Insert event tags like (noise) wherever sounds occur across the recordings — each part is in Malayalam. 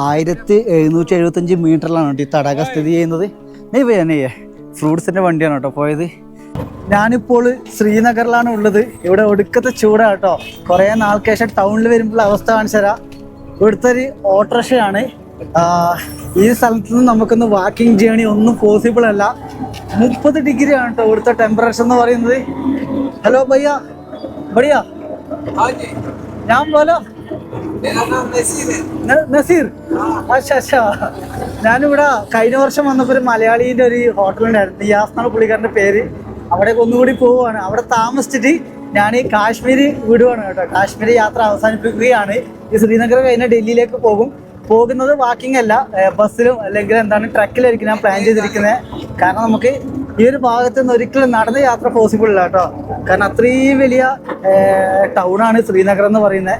ആയിരത്തി എഴുന്നൂറ്റി എഴുപത്തഞ്ച് മീറ്ററിലാണ് കേട്ടോ ഈ തടാക സ്ഥിതി ചെയ്യുന്നത്. നെയ് പോയാ നെയ്യേ ഫ്രൂട്ട്സിന്റെ വണ്ടിയാണ് കേട്ടോ പോയത്. ഞാനിപ്പോൾ ശ്രീനഗറിലാണ് ഉള്ളത്. ഇവിടെ ഒടുക്കത്തെ ചൂടാണ് കേട്ടോ. കുറേ നാൾക്ക് ശേഷം ടൗണിൽ വരുമ്പോൾ അവസ്ഥ കാണിച്ചു തരാം. ഇവിടുത്തെ ഒരു ഓട്ടോറിക്ഷയാണ് ഈ സ്ഥലത്ത് നിന്ന് നമുക്കൊന്ന് വാക്കിംഗ് ജേണി ഒന്നും പോസിബിൾ അല്ല. മുപ്പത് ഡിഗ്രി ആണ് കേട്ടോ ഇവിടുത്തെ ടെമ്പറേച്ചർ എന്ന് പറയുന്നത്. ഹലോ ഭയ്യ. ബടിയ हाँ ഞാൻ പോലോ നസീർ? അച്ഛാ ഞാനിവിടെ കഴിഞ്ഞ വർഷം വന്നപ്പോൾ ഒരു മലയാളീന്റെ ഒരു ഹോട്ടലുണ്ടായിരുന്നു യാസ് എന്നാണ് പുള്ളിക്കാരന്റെ പേര്. അവിടെ ഒന്നുകൂടി പോവുകയാണ്. അവിടെ താമസിച്ചിട്ട് ഞാൻ ഈ കാശ്മീർ വിടുവാണ് കേട്ടോ. കാശ്മീർ യാത്ര അവസാനിപ്പിക്കുകയാണ്. ഈ ശ്രീനഗർ കഴിഞ്ഞ ഡൽഹിയിലേക്ക് പോകും. പോകുന്നത് വാക്കിംഗ് അല്ല. ബസ്സിലും അല്ലെങ്കിൽ എന്താണ് ട്രക്കിലായിരിക്കും ഞാൻ പ്ലാൻ ചെയ്തിരിക്കുന്നത്. കാരണം നമുക്ക് ഈ ഒരു ഭാഗത്ത് നിന്ന് ഒരിക്കലും നടന്ന യാത്ര പോസിബിൾ അല്ല കേട്ടോ. കാരണം അത്രയും വലിയ ടൗണാണ് ശ്രീനഗർ എന്ന് പറയുന്നത്.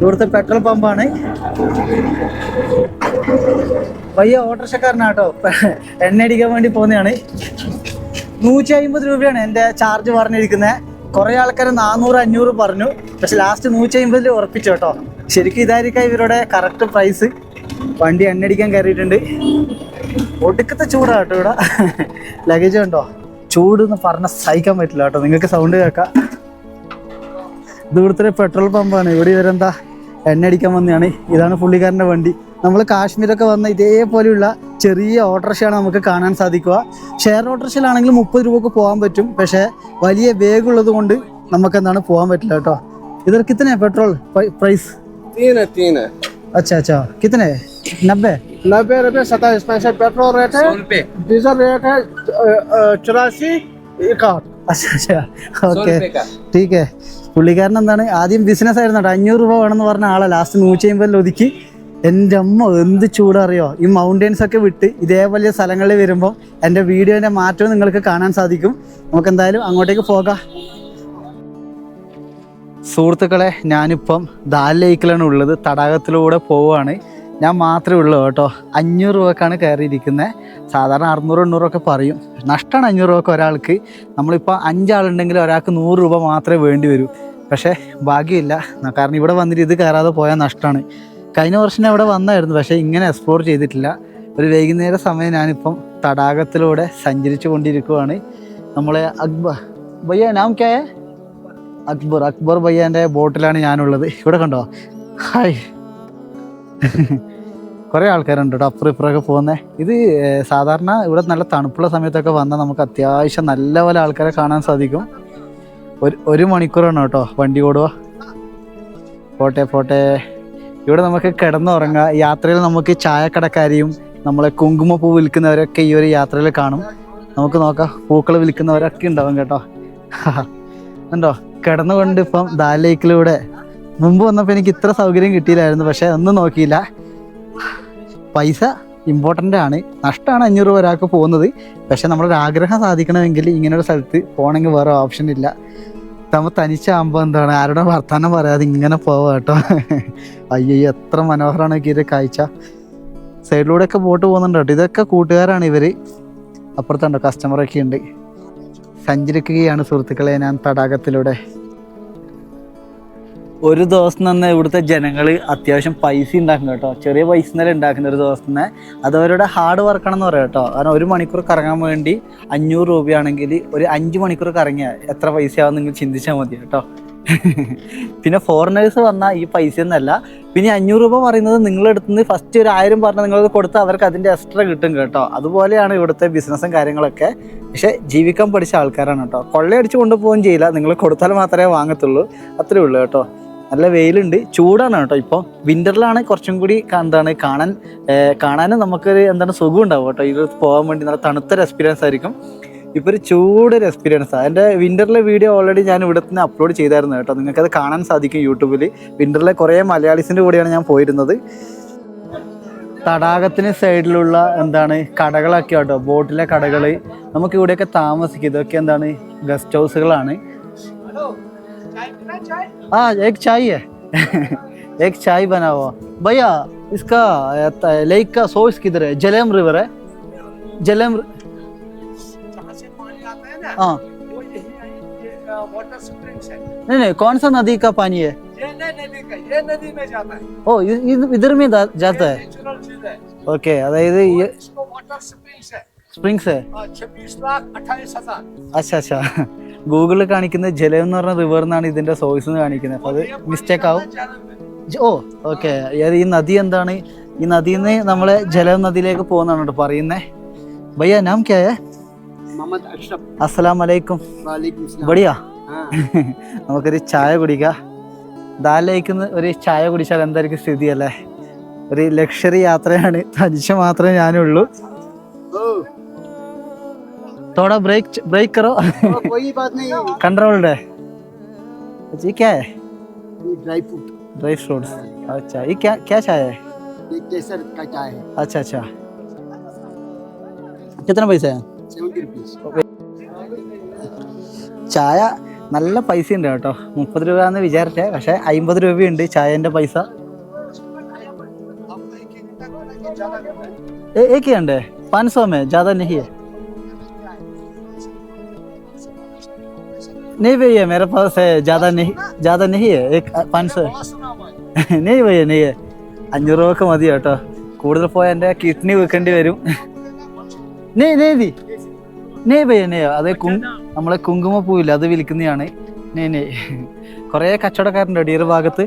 ഇവിടുത്തെ പെട്രോൾ പമ്പാണ്. പയ്യ ഓട്ടോറിക്ഷക്കാരനാട്ടോ. എണ്ണ അടിക്കാൻ വേണ്ടി പോകുന്നതാണ്. നൂറ്റി അമ്പത് രൂപയാണ് എന്റെ ചാർജ് പറഞ്ഞിരിക്കുന്നത് കുറേ ആൾക്കാർ നാനൂറ് അഞ്ഞൂറ് പറഞ്ഞു. പക്ഷെ ലാസ്റ്റ് നൂറ്റി അമ്പതിൽ ഉറപ്പിച്ചു കേട്ടോ. ശരിക്കും ഇതായിരിക്കാം ഇവരുടെ കറക്റ്റ് പ്രൈസ് വണ്ടി എണ്ണ അടിക്കാൻ കയറിയിട്ടുണ്ട്. ഒടുക്കത്തെ ചൂടാണ് കേട്ടോ ഇവിടെ. ലഗേജ് ഉണ്ടോ? ചൂട് എന്ന് പറഞ്ഞാൽ സഹിക്കാൻ പറ്റില്ല കേട്ടോ. നിങ്ങൾക്ക് സൗണ്ട് കേൾക്കാം. ദൂരത്തിലെ പെട്രോൾ പമ്പാണ് ഇവിടെ ഇവരെന്താ എണ്ണ അടിക്കാൻ വന്നതാണ് ഇതാണ് പുള്ളിക്കാരൻ്റെ വണ്ടി നമ്മൾ കാശ്മീരൊക്കെ വന്ന ഇതേപോലെയുള്ള ചെറിയ ഓട്ടോറിക്ഷയാണ് നമുക്ക് കാണാൻ സാധിക്കുക ഷെയർ ഓട്ടോറിക്ഷയിലാണെങ്കിൽ മുപ്പത് രൂപക്ക് പോകാൻ പറ്റും പക്ഷേ വലിയ വേഗമുള്ളത് കൊണ്ട് നമുക്ക് എന്താണ് പോകാൻ പറ്റില്ല കേട്ടോ ഇതൊരു കിത്തനെ പെട്രോൾ പ്രൈസ് तीन है तीन है अच्छा अच्छा कितने नब्बे नब्बे रुपये सत्ताईस पैंसठ पेट्रोल रेट है डीजल रेट है चौरासी इकहठ अच्छा अच्छा ഓക്കെ ടീക്ക്. പുള്ളിക്കാരൻ എന്താണ്? ആദ്യം ബിസിനസ് ആയിരുന്നു കേട്ടോ. അഞ്ഞൂറ് രൂപ വേണമെന്ന് പറഞ്ഞ ആളെ. ലാസ്റ്റ് നൂറ്റി അമ്പതിൽ ഒതുക്കി. എന്റെ അമ്മ എന്ത് ചൂടറിയോ ഈ മൗണ്ടൈൻസ് ഒക്കെ വിട്ട് ഇതേപോലെ സ്ഥലങ്ങളിൽ വരുമ്പോൾ എന്റെ വീഡിയോന്റെ മാറ്റവും നിങ്ങൾക്ക് കാണാൻ സാധിക്കും. നമുക്ക് എന്തായാലും അങ്ങോട്ടേക്ക് പോകാം. സുഹൃത്തുക്കളെ ഞാനിപ്പം ദാൽ ലേക്കിലാണ് ഉള്ളത്. തടാകത്തിലൂടെ പോവുകയാണ്. ഞാൻ മാത്രമേ ഉള്ളൂ കേട്ടോ. അഞ്ഞൂറ് രൂപക്കാണ് കയറിയിരിക്കുന്നത് സാധാരണ അറുന്നൂറ് എണ്ണൂറൊക്കെ പറയും. നഷ്ടമാണ് അഞ്ഞൂറ് രൂപക്ക് ഒരാൾക്ക്. നമ്മളിപ്പോൾ അഞ്ചാളുണ്ടെങ്കിൽ ഒരാൾക്ക് നൂറ് രൂപ മാത്രമേ വേണ്ടി വരൂ. പക്ഷേ ഭാഗ്യമില്ല. കാരണം ഇവിടെ വന്നിട്ട് ഇത് കയറാതെ പോയാൽ നഷ്ടമാണ് കഴിഞ്ഞ വർഷം ഇവിടെ വന്നായിരുന്നു പക്ഷേ ഇങ്ങനെ എക്സ്പ്ലോർ ചെയ്തിട്ടില്ല. ഒരു വൈകുന്നേര സമയം ഞാനിപ്പം തടാകത്തിലൂടെ സഞ്ചരിച്ചു കൊണ്ടിരിക്കുവാണ്. നമ്മളെ അക്ബർ ഭയ്യ നാം ക്യാ അക്ബർ അക്ബർ ഭയ്യാന്റെ ബോട്ടിലാണ് ഞാനുള്ളത്. ഇവിടെ കണ്ടോ? ഹായ്. (laughs) കുറേ ആൾക്കാരുണ്ട് കേട്ടോ അപ്പുറം ഇപ്പുറമൊക്കെ പോകുന്നത് ഇത് സാധാരണ ഇവിടെ നല്ല തണുപ്പുള്ള സമയത്തൊക്കെ വന്നാൽ നമുക്ക് അത്യാവശ്യം നല്ല പോലെ ആൾക്കാരെ കാണാൻ സാധിക്കും. ഒരു ഒരു മണിക്കൂറാണ് കേട്ടോ വണ്ടി ഓടുക. പോട്ടെ പോട്ടെ. ഇവിടെ നമുക്ക് കിടന്നുറങ്ങാം. യാത്രയിൽ നമുക്ക് ചായക്കടക്കാരെയും നമ്മളെ കുങ്കുമപ്പൂ വിൽക്കുന്നവരൊക്കെ ഈ ഒരു യാത്രയിൽ കാണും. നമുക്ക് നോക്കാം പൂക്കൾ വിൽക്കുന്നവരൊക്കെ ഉണ്ടാവും കേട്ടോ. (laughs) ഉണ്ടോ കിടന്നുകൊണ്ട് ഇപ്പം ദാൽ ലേക്കിലൂടെ മുമ്പ് വന്നപ്പോൾ എനിക്ക് ഇത്ര സൗകര്യം കിട്ടിയില്ലായിരുന്നു പക്ഷെ ഒന്നും നോക്കിയില്ല. പൈസ ഇമ്പോർട്ടന്റ് ആണ്. നഷ്ടമാണ് അഞ്ഞൂറ് രൂപ ഒരാൾക്ക് പോകുന്നത്. പക്ഷെ നമ്മളൊരു ആഗ്രഹം സാധിക്കണമെങ്കിൽ ഇങ്ങനെ ഒരു സ്ഥലത്ത് പോകണമെങ്കിൽ വേറെ ഓപ്ഷൻ ഇല്ല. നമ്മൾ തനിച്ചാകുമ്പോൾ എന്താണ്? ആരുടെ വർത്തമാനം പറയാതെ ഇങ്ങനെ പോവാ കേട്ടോ. അയ്യോ എത്ര മനോഹരമാണ് ഇതിന്റെ കാഴ്ച. സൈഡിലൂടെ ഒക്കെ ബോട്ട് പോകുന്നുണ്ട് കേട്ടോ. ഇതൊക്കെ കൂട്ടുകാരാണ് ഇവർ അപ്പുറത്തുണ്ടോ കസ്റ്റമറൊക്കെ ഉണ്ട്. സഞ്ചരിക്കുകയാണ് സുഹൃത്തുക്കളെ ഞാൻ തടാകത്തിലൂടെ. ഒരു ദിവസം തന്നെ ഇവിടുത്തെ ജനങ്ങൾ അത്യാവശ്യം പൈസ ഉണ്ടാക്കും കേട്ടോ. ചെറിയ പൈസ നില ഉണ്ടാക്കുന്ന ഒരു ദിവസം തന്നെ. അത് അവരുടെ ഹാർഡ് വർക്കാണെന്ന് പറയാം കേട്ടോ. കാരണം ഒരു മണിക്കൂർ കറങ്ങാൻ വേണ്ടി അഞ്ഞൂറ് രൂപയാണെങ്കിൽ ഒരു അഞ്ച് മണിക്കൂർ കറങ്ങിയാൽ എത്ര പൈസയാവും നിങ്ങൾ ചിന്തിച്ചാൽ മതി കേട്ടോ. (laughs) പിന്നെ ഫോറിനേഴ്സ് വന്നാൽ ഈ പൈസ ഒന്നല്ല. പിന്നെ അഞ്ഞൂറ് രൂപ പറയുന്നത് നിങ്ങളെടുത്ത് നിന്ന് ഫസ്റ്റ് ഒരു ആയിരം പറഞ്ഞാൽ നിങ്ങളത് കൊടുത്താൽ അവർക്ക് അതിന്റെ എക്സ്ട്രാ കിട്ടും കേട്ടോ. അതുപോലെയാണ് ഇവിടുത്തെ ബിസിനസ്സും കാര്യങ്ങളൊക്കെ. പക്ഷേ ജീവിക്കാൻ പഠിച്ച ആൾക്കാരാണ് കേട്ടോ. കൊള്ളയടിച്ച് കൊണ്ടുപോകുകയും ചെയ്യില്ല. നിങ്ങൾ കൊടുത്താൽ മാത്രമേ വാങ്ങത്തുള്ളൂ. അത്രേ ഉള്ളൂ കേട്ടോ. നല്ല വെയിലുണ്ട്. ചൂടാണ് കേട്ടോ ഇപ്പോൾ വിന്ററിലാണ് കുറച്ചും കൂടി എന്താണ് കാണാൻ കാണാനും നമുക്കൊരു എന്താണ് സുഖം ഉണ്ടാവും കേട്ടോ. ഇത് പോകാൻ വേണ്ടി നല്ല തണുത്തൊരു എക്സ്പീരിയൻസ് ആയിരിക്കും. ഇപ്പോൾ ഒരു ചൂടൊരു എക്സ്പീരിയൻസ് ആണ് എന്റെ വിന്ററിലെ വീഡിയോ ഓൾറെഡി ഞാൻ ഇവിടെ നിന്ന് അപ്ലോഡ് ചെയ്തായിരുന്നു കേട്ടോ. നിങ്ങൾക്കത് കാണാൻ സാധിക്കും യൂട്യൂബിൽ വിന്ററിലെ കുറേ മലയാളീസിന്റെ കൂടെയാണ് ഞാൻ പോയിരുന്നത്. തടാകത്തിന് സൈഡിലുള്ള എന്താണ് കടകളൊക്കെ കേട്ടോ. ബോട്ടിലെ കടകൾ നമുക്ക് ഇവിടെയൊക്കെ താമസിക്കും. ഇതൊക്കെ എന്താണ് ഗസ്റ്റ് ഹൗസുകളാണ് हाँ एक चाय है। (laughs) एक चाय बना हुआ। भैया इसका लेक का सोर्स किधर है? जलेम रिवर है? जलेम हाँ नहीं नहीं कौन सा नदी का पानी है? ये नदी ये नदी में जाता है। ओ इधर में जाता है। ओके अरे ये वाटर स्प्रिंग्स है। സ്പ്രിങ്സ് അച്ഛ അച്ഛ. ഗൂഗിളിൽ കാണിക്കുന്ന ജലം എന്ന് പറഞ്ഞ റിവർ എന്നാണ് ഇതിന്റെ സോഴ്സ് എന്ന് കാണിക്കുന്നത്. അപ്പൊ അത് മിസ്റ്റേക്ക് ആവും. ഓ ഓക്കെ ഈ നദി എന്താണ്? ഈ നദിയിൽ നിന്ന് നമ്മളെ ജലം നദിയിലേക്ക് പോകുന്നതാണ് കേട്ടോ പറയുന്നേ. ഭയ്യ നാം ക്യാ അസ്സലാം വലൈക്കും ബടിയാ (laughs) നമുക്കൊരു ചായ കുടിക്കാം. ദാലേക്കുന്ന ഒരു ചായ കുടിച്ചാൽ എന്തായിരിക്കും സ്ഥിതി അല്ലേ? ഒരു ലക്ഷറി യാത്രയാണ്. തനിച്ച് മാത്രമേ ഞാനുള്ളൂ. ओ, തോടാ ബ്രേക്ക് ബ്രേക്ക് കറോ ओ, कोई बात नहीं कंट्रोल्ड है जी क्या है ये ड्राई फ्रूट ड्राई फ्रूट्स अच्छा ये क्या क्या चाय है ये केसर का चाय है अच्छा अच्छा कितना पैसा है सेवेंटी रुपीज ചായ നല്ല പൈസ ഉണ്ട് കേട്ടോ മുപ്പത് രൂപ എന്ന് വിചാരിച്ചേ പക്ഷെ അമ്പത് രൂപയുണ്ട് ചായന്റെ പൈസ ए, एक ही अंडे पाँच सौ में नहीं है नहीं भैया मेरे पास है ज़्यादा नहीं ज़्यादा नहीं है एक पाँच सौ नहीं भैया नहीं है അഞ്ഞൂറ് രൂപക്ക് മതി കേട്ടോ കൂടുതൽ പോയാൽ എൻ്റെ കിഡ്നി വെക്കേണ്ടി വരും നെയ് നെയ് ദി നെയ് ഭയ്യ നെയ് അത് കു നമ്മളെ കുങ്കുമപ്പൂവില്ല അത് വിൽക്കുന്നതാണ് നെയ് നെയ് (laughs) കുറേ കച്ചവടക്കാരുണ്ട് ഈ ഒരു ഭാഗത്ത്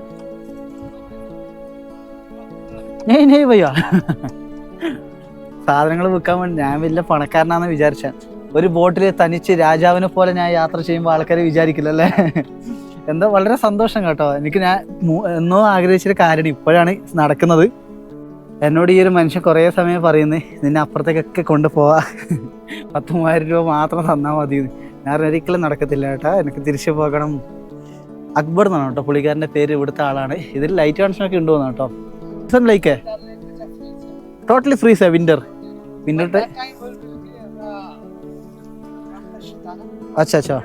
നെയ് നെയ് ഭയ്യ സാധനങ്ങൾ വിൽക്കാൻ വേണ്ടി ഞാൻ വലിയ പണക്കാരനാന്ന് വിചാരിച്ച ഒരു ബോട്ടിൽ തനിച്ച് രാജാവിനെ പോലെ ഞാൻ യാത്ര ചെയ്യുമ്പോൾ ആൾക്കാർ വിചാരിക്കില്ലല്ലേ? എന്താ വളരെ സന്തോഷം കേട്ടോ. എനിക്ക് ഞാൻ എന്നോ ആഗ്രഹിച്ചൊരു കാര്യം ഇപ്പോഴാണ് നടക്കുന്നത്. എന്നോട് ഈ ഒരു മനുഷ്യൻ കുറേ സമയം പറയുന്നത് നിന്നെ അപ്പുറത്തേക്കൊക്കെ കൊണ്ടുപോവാ. പത്ത് മൂവായിരം രൂപ മാത്രം തന്നാൽ മതി. ഞാൻ ഒരിക്കലും നടക്കത്തില്ല കേട്ടോ എനിക്ക് തിരിച്ചു പോകണം. അക്ബർ എന്നാണ് കേട്ടോ. പുള്ളിക്കാരന്റെ പേര് ഇവിടുത്തെ ആളാണ്. ഇതിൽ ലൈറ്റ് കണക്ഷനൊക്കെ ഉണ്ടോ കേട്ടോ. ലൈക്കേ ടോട്ടലി ഫ്രീസാ വിന്റർ വിന്റർ വിന്റർ अच्छा अच्छा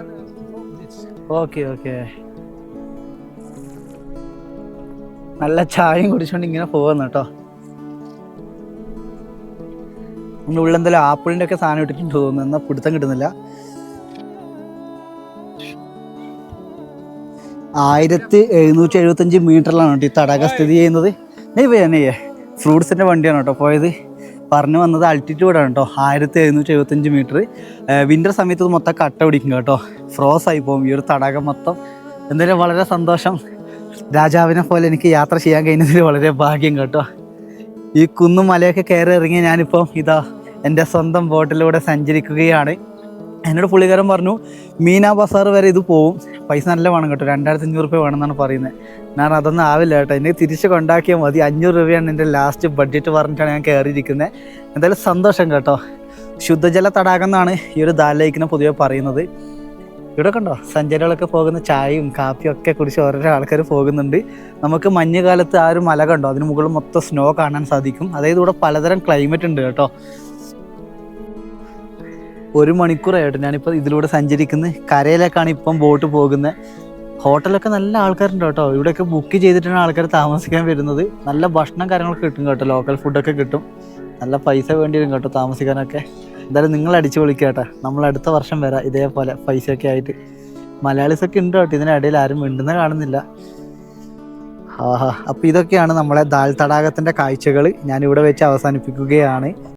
ഓക്കെ ഓക്കെ നല്ല ചായയും കുടിച്ചോണ്ട് ഇങ്ങനെ പോകുന്നു കേട്ടോ നമ്മുടെ ഉള്ളിൽ എന്തെങ്കിലും ആപ്പിളിന്റെ ഒക്കെ സാധനം ഇട്ടിട്ടുണ്ട് തോന്നുന്നു എന്നാൽ പിടുത്തം കിട്ടുന്നില്ല ആയിരത്തി എഴുന്നൂറ്റി എഴുപത്തഞ്ച് മീറ്ററിലാണ് കേട്ടോ ഈ തടാകം സ്ഥിതി ചെയ്യുന്നത് നെയ് പോയാ നെയ്യേ ഫ്രൂട്ട്സിന്റെ വണ്ടിയാണ് കേട്ടോ പോയത് പറഞ്ഞു വന്നത് അൾട്ടിറ്റ്യൂഡാണ് കേട്ടോ. ആയിരത്തി എഴുന്നൂറ്റി എഴുപത്തഞ്ച് മീറ്റർ വിന്റർ സമയത്ത് മൊത്തം കട്ട പിടിക്കും കേട്ടോ. ഫ്രോസ് ആയി പോകും. ഈ ഒരു തടാകം മൊത്തം. എന്തായാലും വളരെ സന്തോഷം. രാജാവിനെ പോലെ എനിക്ക് യാത്ര ചെയ്യാൻ കഴിഞ്ഞതിൽ വളരെ ഭാഗ്യം കേട്ടോ. ഈ കുന്നും മലയൊക്കെ കയറി ഇറങ്ങി ഞാനിപ്പം ഇതാ എന്റെ സ്വന്തം ബോട്ടിലൂടെ സഞ്ചരിക്കുകയാണ്. എന്നോട് പുള്ളിക്കാരൻ പറഞ്ഞു മീനാ ബസാർ വരെ ഇത് പോവും. പൈസ നല്ല വേണം കേട്ടോ. രണ്ടായിരത്തി അഞ്ഞൂറ് രൂപ വേണമെന്നാണ് പറയുന്നത് ഞാൻ അതൊന്നും ആവില്ല കേട്ടോ. എന്നെ തിരിച്ച് കൊണ്ടാക്കിയാൽ മതി. അഞ്ഞൂറ് രൂപയാണ് എന്റെ ലാസ്റ്റ് ബഡ്ജറ്റ് പറഞ്ഞിട്ടാണ് ഞാൻ കയറിയിരിക്കുന്നത് എന്തായാലും സന്തോഷം കേട്ടോ. ശുദ്ധജല തടാകം എന്നാണ് ഈ ഒരു ദാൽ ലേക്കിനെ പൊതുവെ പറയുന്നത്. ഇവിടെ കണ്ടോ? സഞ്ചാരികളൊക്കെ പോകുന്ന ചായയും കാപ്പിയും ഒക്കെ കുടിച്ച് ഓരോരോ ആൾക്കാർ പോകുന്നുണ്ട്. നമുക്ക് മഞ്ഞുകാലത്ത് ആ ഒരു മല കണ്ടോ? അതിന് മുകളിൽ മൊത്തം സ്നോ കാണാൻ സാധിക്കും. അതായത് ഇവിടെ പലതരം ക്ലൈമറ്റ് ഉണ്ട് കേട്ടോ. ഒരു മണിക്കൂറായിട്ട് ഞാനിപ്പോൾ ഇതിലൂടെ സഞ്ചരിക്കുന്നത് കരയിലേക്കാണ് ഇപ്പം ബോട്ട് പോകുന്നത് ഹോട്ടലൊക്കെ നല്ല ആൾക്കാരുണ്ട് കേട്ടോ. ഇവിടെയൊക്കെ ബുക്ക് ചെയ്തിട്ടാണ് ആൾക്കാർ താമസിക്കാൻ വരുന്നത്. നല്ല ഭക്ഷണം കാര്യങ്ങളൊക്കെ കിട്ടും കേട്ടോ. ലോക്കൽ ഫുഡൊക്കെ കിട്ടും. നല്ല പൈസ വേണ്ടി വരും കേട്ടോ താമസിക്കാനൊക്കെ. എന്തായാലും നിങ്ങൾ അടിച്ചു പൊളിക്കുക കേട്ടോ. നമ്മൾ അടുത്ത വർഷം വരാം ഇതേപോലെ പൈസയൊക്കെ ആയിട്ട്. മലയാളീസ് ഒക്കെ ഉണ്ട് കേട്ടോ. ഇതിനിടയിൽ ആരും മിണ്ടുന്ന കാണുന്നില്ല. ആഹാ. അപ്പോൾ ഇതൊക്കെയാണ് നമ്മളെ ദാൽ തടാകത്തിന്റെ കാഴ്ചകൾ ഞാനിവിടെ വെച്ച് അവസാനിപ്പിക്കുകയാണ്.